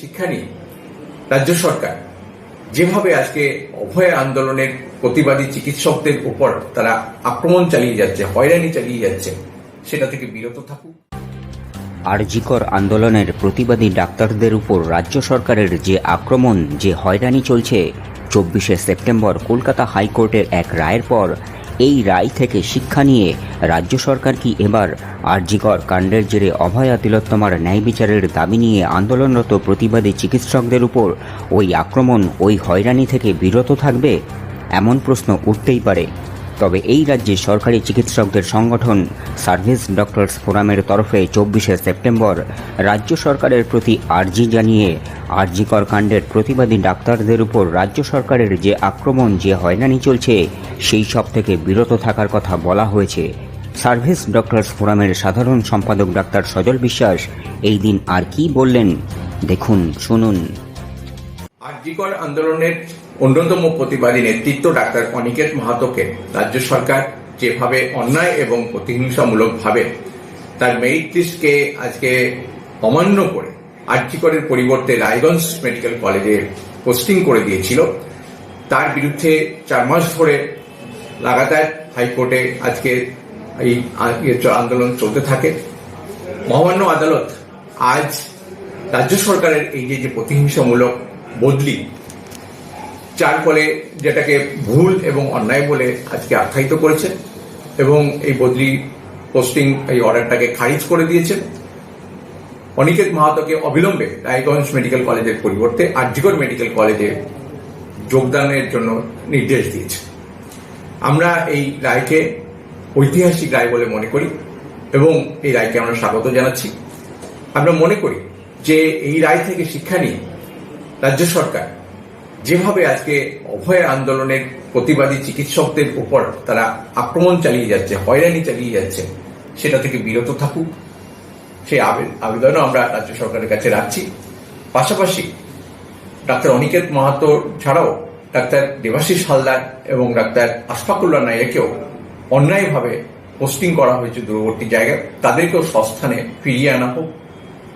শিক্ষা নিয়ে রাজ্য সরকার, যেভাবে আজকে অভয় আন্দোলনের প্রতিবাদী চিকিৎসকদের উপর তারা আক্রমণ চালিয়ে যাচ্ছে, হয়রানি চালিয়ে যাচ্ছে, সেটা থেকে বিরত থাকুক আরজিকর আন্দোলনের প্রতিবাদী ডাক্তারদের উপর রাজ্য সরকারের যে আক্রমণ, যে হয়রানি চলছে, চব্বিশে সেপ্টেম্বর কলকাতা হাইকোর্টের এক রায়ের পর এই রায় থেকে শিক্ষা নিয়ে রাজ্য সরকার কি এবার আরজিকর কাণ্ডের জেরে অভয়া তিলোত্তমার ন্যায় বিচারের দাবি নিয়ে আন্দোলনরত প্রতিবাদী চিকিৎসকদের উপর ওই আক্রমণ, ওই হয়রানি থেকে বিরত থাকবে? এমন প্রশ্ন উঠতেই পারে। তবে এই রাজ্যে সরকারি চিকিৎসকদের সংগঠন সার্ভিস ডক্টরস ফোরামের তরফে চব্বিশে সেপ্টেম্বর রাজ্য সরকারের প্রতি আর্জি জানিয়ে আরজিকর কাণ্ডের প্রতিবাদী ডাক্তারদের উপর রাজ্য সরকারের যে আক্রমণ যে হয়রানি চলছে, সেই সব থেকে বিরত থাকার কথা বলা হয়েছে। সার্ভিস ডক্টরস ফোরামের সাধারণ সম্পাদক ডাক্তার সজল বিশ্বাস এই দিন আর কি বললেন, দেখুন, শুনুন। আরজিকর আন্দোলনের অন্যতম প্রতিবাদী নেতৃত্ব ডাক্তার অনিকেত মাহাতোকে রাজ্য সরকার যেভাবে অন্যায় এবং প্রতিহিংসামূলক ভাবে তার মেরিট লিস্টকে আজকে অমান্য করে আরজিকরের পরিবর্তে রায়গঞ্জ মেডিকেল কলেজে পোস্টিং করে দিয়েছিল। তার বিরুদ্ধে চার মাস ধরে লাগাতার হাইকোর্টে আজকে এই আন্দোলন চলতে থাকে। মহামান্য আদালত আজ রাজ্য সরকারের এই যে যে প্রতিহিংসামূলক বদলি, যার ফলে যেটাকে ভুল এবং অন্যায় বলে আজকে আখ্যায়িত করেছে এবং এই বদলি পোস্টিং, এই অর্ডারটাকে খারিজ করে দিয়েছে। অনিকেত মাহাতোকে অবিলম্বে রায়গঞ্জ মেডিকেল কলেজের পরিবর্তে আরজিগড় মেডিকেল কলেজে যোগদানের জন্য নির্দেশ দিয়েছে। আমরা এই রায়কে ঐতিহাসিক রায় বলে মনে করি এবং এই রায়কে আমরা স্বাগত জানাচ্ছি। আমরা মনে করি যে এই রায় থেকে শিক্ষা নিয়ে রাজ্য সরকার যেভাবে আজকে অভয় আন্দোলনের প্রতিবাদী চিকিৎসকদের উপর তারা আক্রমণ চালিয়ে যাচ্ছে, হয়রানি চালিয়ে যাচ্ছে, সেটা থেকে বিরত থাকুক। সেই আবে- আবেদনও আমরা রাজ্য সরকারের কাছে রাখছি। পাশাপাশি ডাক্তার অনিকেত মাহাতো ছাড়াও ডাক্তার দেবাশিস হালদার এবং ডাক্তার আশফাকুল্লাহ নাইয়াকেও অন্যায়ভাবে পোস্টিং করা হয়েছে দূরবর্তী জায়গায়। তাদেরকেও সস্থানে ফিরিয়ে আনা হোক,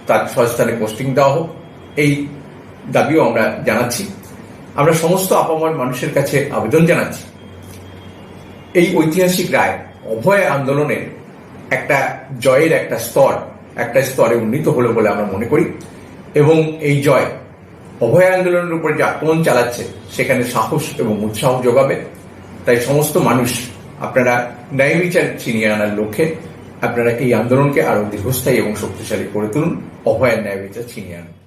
তার সস্থানে পোস্টিং দেওয়া হোক, এই দাবিও আমরা জানাচ্ছি। আমরা সমস্ত আপামর মানুষের কাছে আবেদন জানাচ্ছি। এই ঐতিহাসিক রায়, অভয় আন্দোলনের একটা জয়ের একটা স্তর একটা স্তরে উন্নীত হলো বলে আমরা মনে করি। এবং এই জয় অভয় আন্দোলনের উপর যে আক্রমণ চালাচ্ছে, সেখানে সাহস এবং উৎসাহ যোগাবে। তাই সমস্ত মানুষ, আপনারা ন্যায় বিচার ছিনিয়ে আনার লক্ষ্যে আপনারা এই আন্দোলনকে আরও দীর্ঘস্থায়ী এবং শক্তিশালী করে তুলুন, অভয়ের ন্যায় বিচার ছিনিয়ে আনুন।